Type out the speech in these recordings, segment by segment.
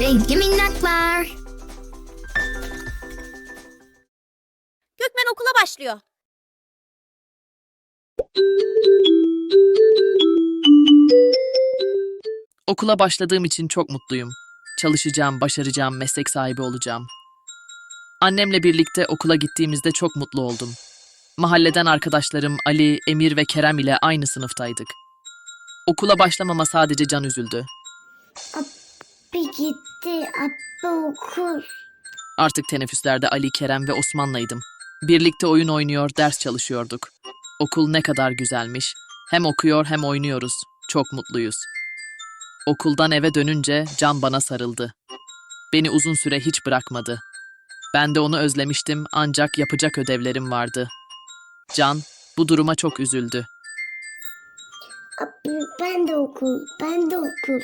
Renkli minnaklar. Gökmen okula başlıyor. Okula başladığım için çok mutluyum. Çalışacağım, başaracağım, meslek sahibi olacağım. Annemle birlikte okula gittiğimizde çok mutlu oldum. Mahalleden arkadaşlarım Ali, Emir ve Kerem ile aynı sınıftaydık. Okula başlamama sadece can üzüldü. Bir gitti abla okul. Artık teneffüslerde Ali, Kerem ve Osman'laydım. Birlikte oyun oynuyor, ders çalışıyorduk. Okul ne kadar güzelmiş. Hem okuyor hem oynuyoruz. Çok mutluyuz. Okuldan eve dönünce Can bana sarıldı. Beni uzun süre hiç bırakmadı. Ben de onu özlemiştim ancak yapacak ödevlerim vardı. Can bu duruma çok üzüldü. Abi ben de okul, ben de okul.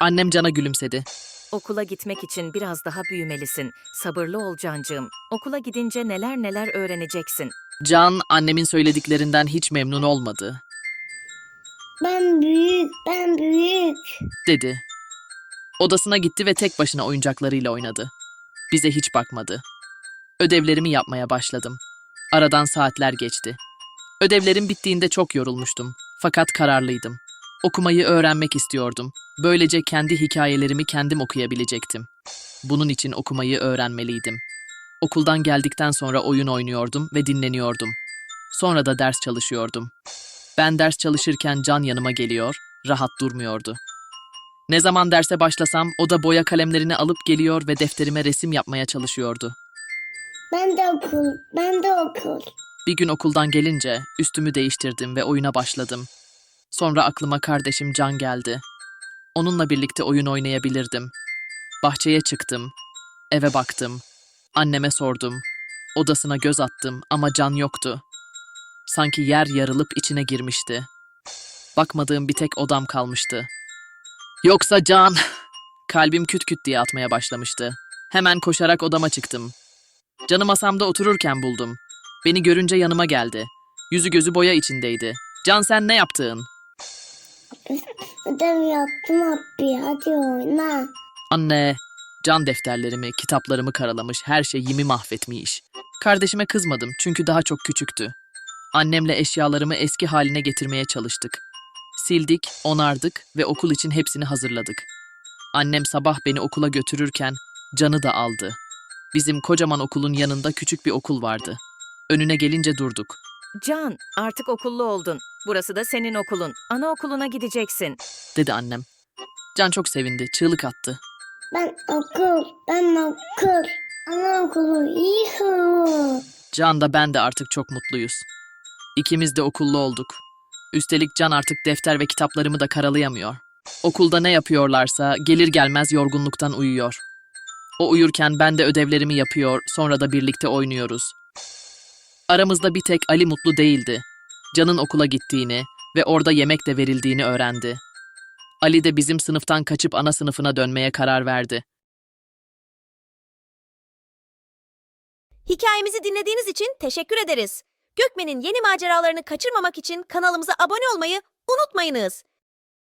Annem Can'a gülümsedi. Okula gitmek için biraz daha büyümelisin. Sabırlı ol Cancığım. Okula gidince neler neler öğreneceksin. Can annemin söylediklerinden hiç memnun olmadı, Ben büyük, ben büyük. dedi. Odasına gitti ve tek başına oyuncaklarıyla oynadı. Bize hiç bakmadı. Ödevlerimi yapmaya başladım. Aradan saatler geçti. Ödevlerim bittiğinde çok yorulmuştum. Fakat kararlıydım. Okumayı öğrenmek istiyordum. Böylece kendi hikayelerimi kendim okuyabilecektim. Bunun için okumayı öğrenmeliydim. Okuldan geldikten sonra oyun oynuyordum ve dinleniyordum. Sonra da ders çalışıyordum. Ben ders çalışırken Can yanıma geliyor, rahat durmuyordu. Ne zaman derse başlasam o da boya kalemlerini alıp geliyor ve defterime resim yapmaya çalışıyordu. Ben de okul, ben de okul. Bir gün okuldan gelince üstümü değiştirdim ve oyuna başladım. Sonra aklıma kardeşim Can geldi. Onunla birlikte oyun oynayabilirdim. Bahçeye çıktım. Eve baktım. Anneme sordum. Odasına göz attım ama Can yoktu. Sanki yer yarılıp içine girmişti. Bakmadığım bir tek odam kalmıştı. Yoksa Can... Kalbim küt küt diye atmaya başlamıştı. Hemen koşarak odama çıktım. Canı masamda otururken buldum. Beni görünce yanıma geldi. Yüzü gözü boya içindeydi. Can sen ne yaptın? Ödev abi, hadi oyna. Anne, can defterlerimi, kitaplarımı karalamış, her şeyimi mahvetmiş. Kardeşime kızmadım çünkü daha çok küçüktü. Annemle eşyalarımı eski haline getirmeye çalıştık. Sildik, onardık ve okul için hepsini hazırladık. Annem sabah beni okula götürürken canı da aldı. Bizim kocaman okulun yanında küçük bir okul vardı. Önüne gelince durduk. Can, artık okullu oldun. Burası da senin okulun. Anaokuluna gideceksin. dedi annem. Can çok sevindi, çığlık attı. Ben okul, ben okul. Anaokulu, yuhu. Can da ben de artık çok mutluyuz. İkimiz de okullu olduk. Üstelik Can artık defter ve kitaplarımı da karalayamıyor. Okulda ne yapıyorlarsa gelir gelmez yorgunluktan uyuyor. O uyurken ben de ödevlerimi yapıyor, sonra da birlikte oynuyoruz. Aramızda bir tek Ali mutlu değildi. Can'ın okula gittiğini ve orada yemek de verildiğini öğrendi. Ali de bizim sınıftan kaçıp ana sınıfına dönmeye karar verdi. Hikayemizi dinlediğiniz için teşekkür ederiz. Gökmen'in yeni maceralarını kaçırmamak için kanalımıza abone olmayı unutmayınız.